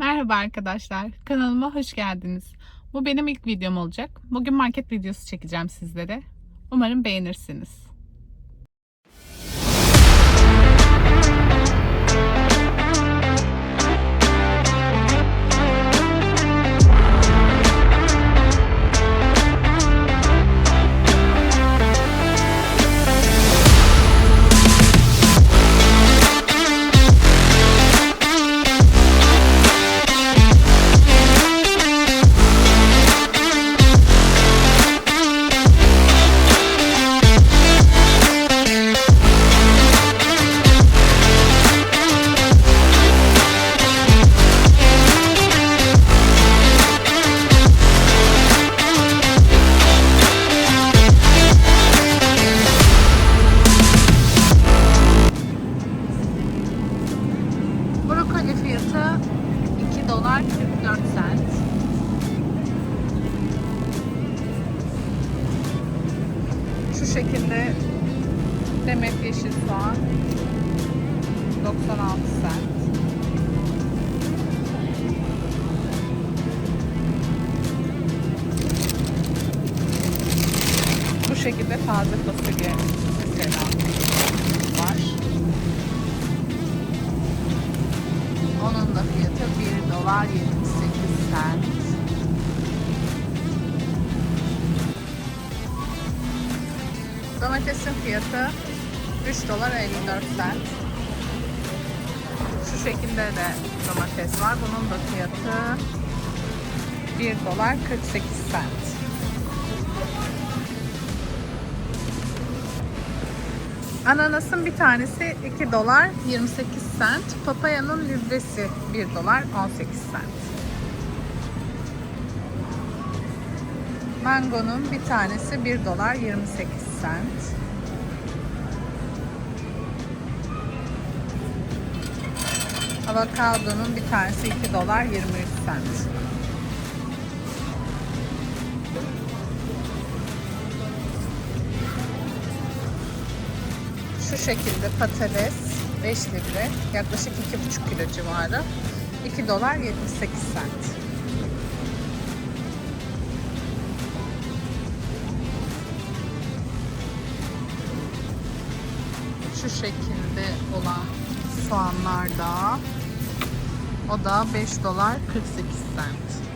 Merhaba arkadaşlar, kanalıma hoş geldiniz. Bu benim ilk videom olacak. Bugün market videosu çekeceğim sizlere. Umarım beğenirsiniz. Dolar 44 sent. Şu şekilde demet yeşil soğan 96 sent. Bu şekilde taze fasulye Onun da fiyatı 1 dolar 78 sent. Domatesin fiyatı 3 dolar 54 sent. Şu şekilde de domates var. Bunun da fiyatı 1 dolar 48 sent. Ananasın bir tanesi 2 dolar 28 sent. Papayanın libresi 1 dolar 18 sent. Mangonun bir tanesi 1 dolar 28 sent. Avokadonun bir tanesi 2 dolar 23 sent. Şu şekilde patates 5 libre yaklaşık 2,5 kilo civarı 2 dolar 78 sent. Şu şekilde olan soğanlar da o da 5 dolar 48 sent.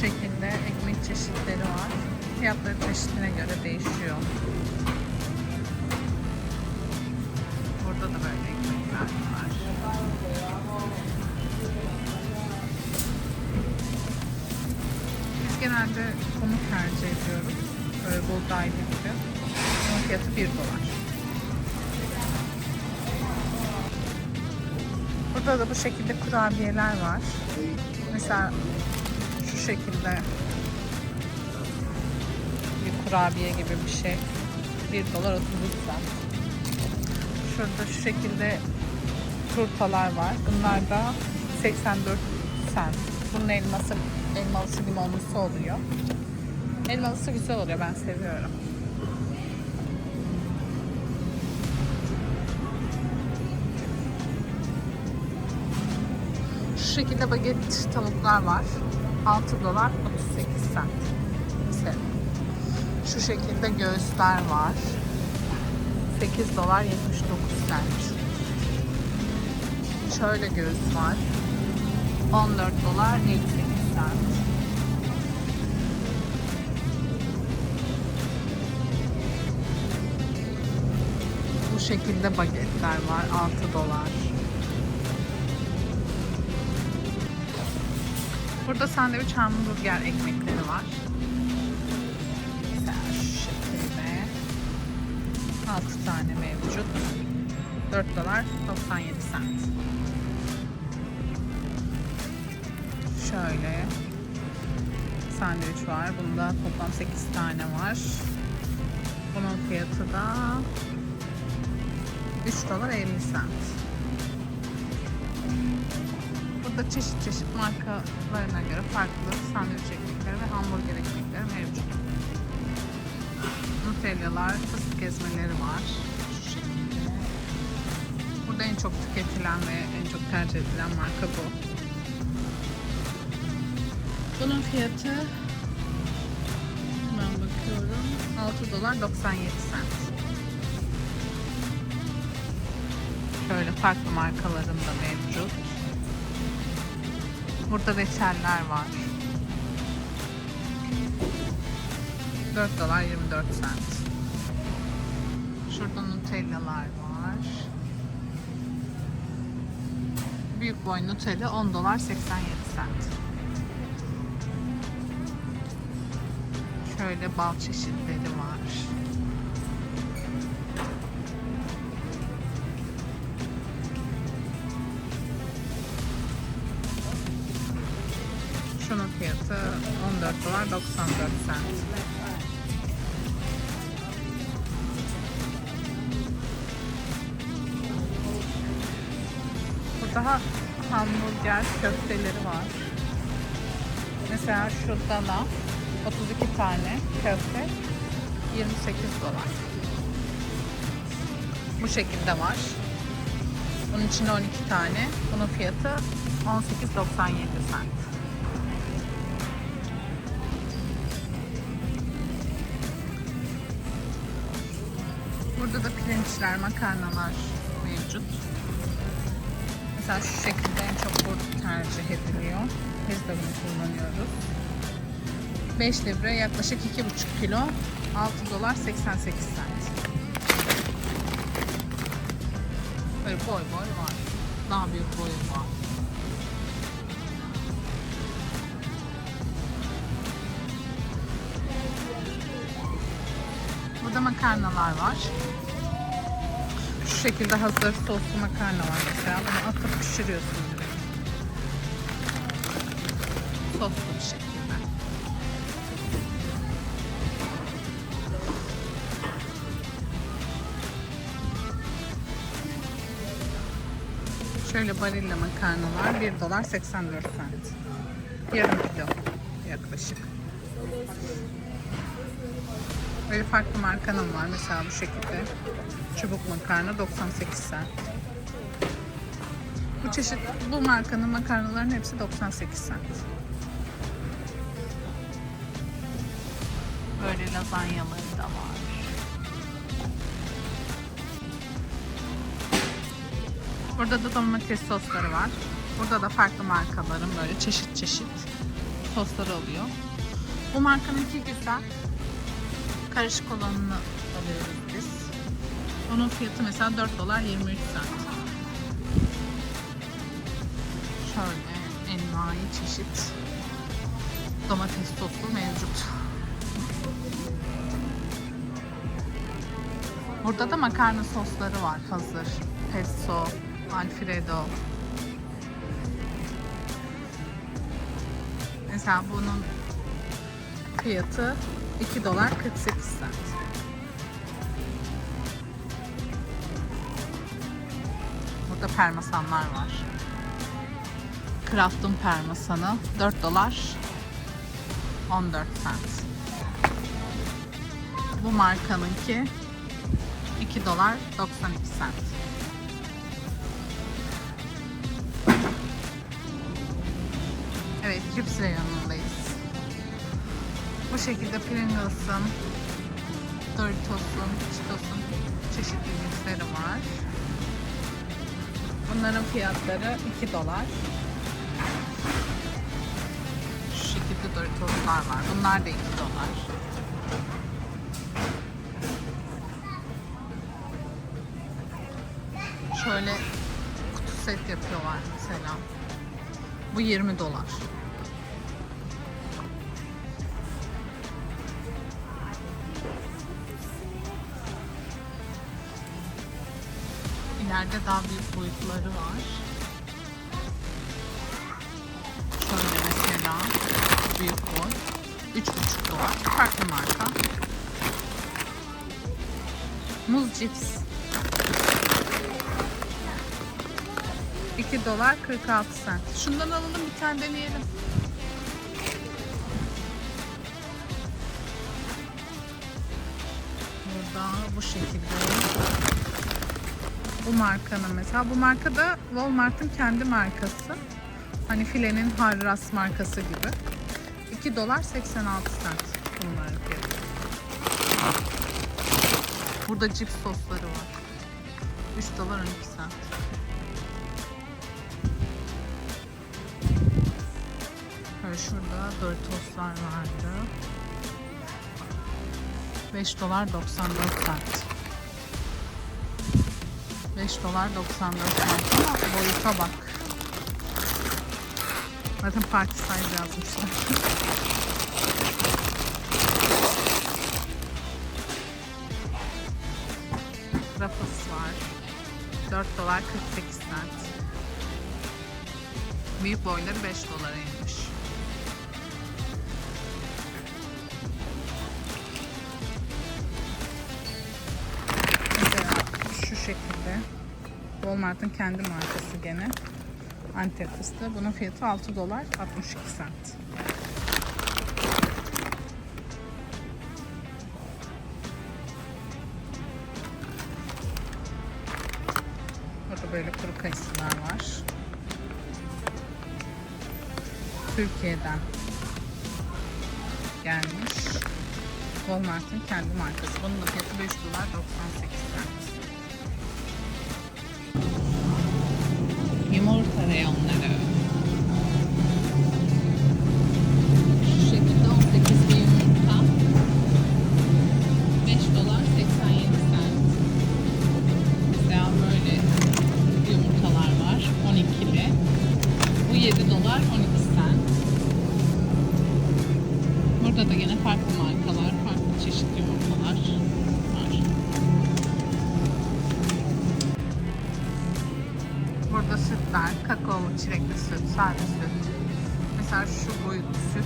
Şekilde ekmek çeşitleri var. Fiyatları çeşidine göre değişiyor. Burada da böyle ekmekler var. Biz genelde pamuk tercih ediyoruz. Böyle buğdaylı gibi. Bunun fiyatı 1 dolar. Burada da bu şekilde kurabiyeler var. Mesela şu şekilde bir kurabiye gibi bir şey. 1 dolar 33 cent. Şurada şu şekilde turtalar var. Bunlar da 84 cent. Bunun elması, elmalısı limonlusu oluyor. Elmalısı güzel oluyor. Ben seviyorum. Şu şekilde baget tavuklar var. 6 dolar 38 cent. Mesela. Şu şekilde göğüsler var. 8 dolar 79 cent. Şöyle göğüs var. 14 dolar 58 cent. Bu şekilde bagetler var. 6 dolar. Burada sandviç hamburger ekmekleri var. Mesela şu şekilde 6 tane mevcut. 4 dolar 97 cent. Şöyle sandviç var. Bunda toplam 8 tane var. Bunun fiyatı da 3 dolar 50 cent. Burada çeşit çeşit markalarına göre farklı sandviç ekmekleri ve hamburger ekmekleri mevcut. Nutellalar, fıstık ezmeleri var. Burada en çok tüketilen ve en çok tercih edilen marka bu. Bunun fiyatı hemen bakıyorum 6 dolar 97 sent. Şöyle farklı markaların da mevcut. Burada reçeller var. 4 dolar 24 cent. Şurada Nutellalar var. Büyük boy Nutella 10 dolar 87 cent. Şöyle bal çeşitleri var. Şunun fiyatı 14 dolar 94 cent. Burada ha- hamburger köfteleri var. Mesela şurada da 32 tane köfte 28 dolar. Bu şekilde var. Bunun içinde 12 tane. Bunun fiyatı 18.97 cent. Burada da pirinçler, makarnalar mevcut. Mesela şu şekilde en çok bu tercih ediliyor. Biz de bunu kullanıyoruz. 5 libre yaklaşık 2,5 kilo 6 dolar 88 cent. Böyle boy boy var. Daha büyük boyu var. Makarnalar var. Şu şekilde hazır soslu makarna var mesela. Bunu atıp pişiriyorsun direkt. Soslu bir şekilde. Şöyle barilla makarnalar 1 dolar 84 cent. Yarım kilo yaklaşık. Böyle farklı markanın var mesela bu şekilde. Çubuk makarna 98 cent. Bu çeşit bu markanın makarnaların hepsi 98 cent. Böyle lazanyaları da var. Burada da domates sosları var. Burada da farklı markaların böyle çeşit çeşit sosları oluyor. Bu markanınki güzel. Karışık olanını alıyoruz biz. Onun fiyatı mesela 4 dolar 23 cent. Şöyle envai çeşit domates sosu mevcut. Burada da makarna sosları var hazır. Pesto, Alfredo. Mesela bunun fiyatı 2 dolar 48 cent. Burada parmesanlar var. Kraft'ın parmesanı 4 dolar 14 cent. Bu markanınki 2 dolar 92 cent. Evet, cips reyonundayız. Bu şekilde Pringles'ın, Doritos'un, Cheetos'un çeşitli cipsleri var. Bunların fiyatları 2 dolar. Şu şekilde Doritos'lar var. Bunlar da 2 dolar. Şöyle kutu set yapıyorlar mesela. Bu 20 dolar. İleride daha büyük boyutları var. Şöyle mesela büyük boy. 3,5 dolar. Farklı marka. Muz cips. 2 dolar 46 cent. Şundan alalım bir tane deneyelim. da bu şekilde. Bu markanın mesela. Bu marka da Walmart'ın kendi markası. Hani filenin Harras markası gibi. 2 dolar 86 cent bunların fiyatı. Burada cips sosları var. 3 dolar 12 cent. Böyle şurada Doritos'lar vardı. 5 dolar 94 cent. 5 dolar 94 cent ama boyuta bak. Zaten parti size yazmışlar. Ruffles var. 4 dolar 48 cent. Büyük boyları 5 dolara inmiş. Şu şekilde. Walmart'ın kendi markası gene. Antep fıstığı. Bunun fiyatı 6 dolar 62 cent. Burada böyle kuru kayısılar var. Türkiye'den gelmiş. Walmart'ın kendi markası. Bunun da fiyatı 5 dolar 98 cent. Yumurtalayonlar é né? Çilekli süt, sade süt. Mesela şu boyutlu süt.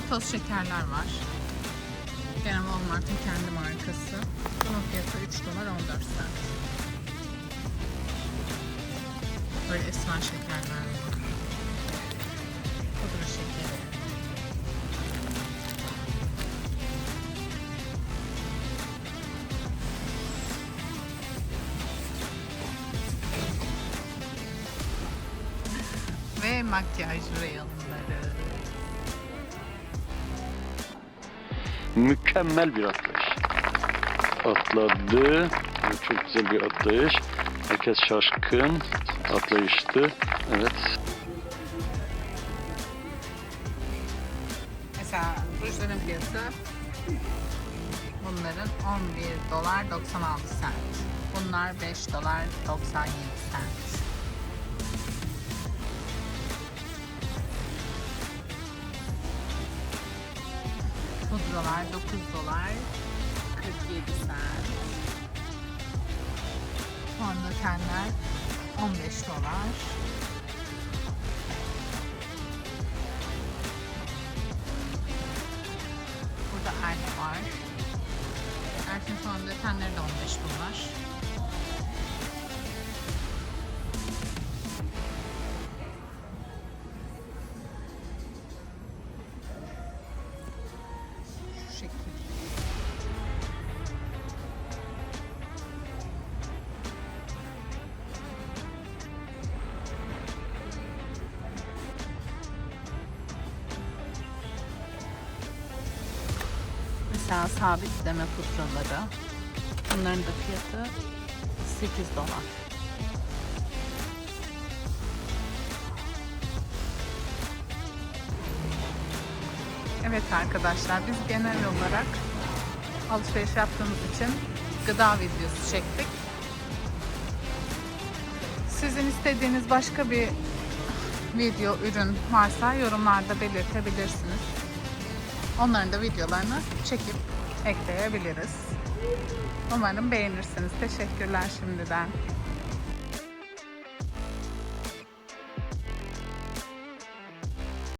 Burada da toz şekerler var. Gene Walmart'ın kendi markası. Bunun fiyatı 3 dolar 14 cent. Böyle esmer şekerler var. Pudra şekeri. Ve makyaj reyonları. Mükemmel bir atlayış. Atladı. Çok güzel bir atlayış. Herkes şaşkın. Atlayıştı. Evet. Mesela rujların fiyatı bunların 11 dolar 96 cent. Bunlar 5 dolar 97 cent. Pudralar 9 dolar 47 cent. Fondötenler 15 dolar. Burada Elf var. Elf'in fondötenleri de 15 dolar. Mesela sabit deme pudraları. Bunların da fiyatı 8 dolar. Evet arkadaşlar biz genel olarak alışveriş yaptığımız için gıda videosu çektik. Sizin istediğiniz başka bir video, ürün varsa yorumlarda belirtebilirsiniz. Onların da videolarını çekip ekleyebiliriz. Umarım beğenirsiniz. Teşekkürler şimdiden.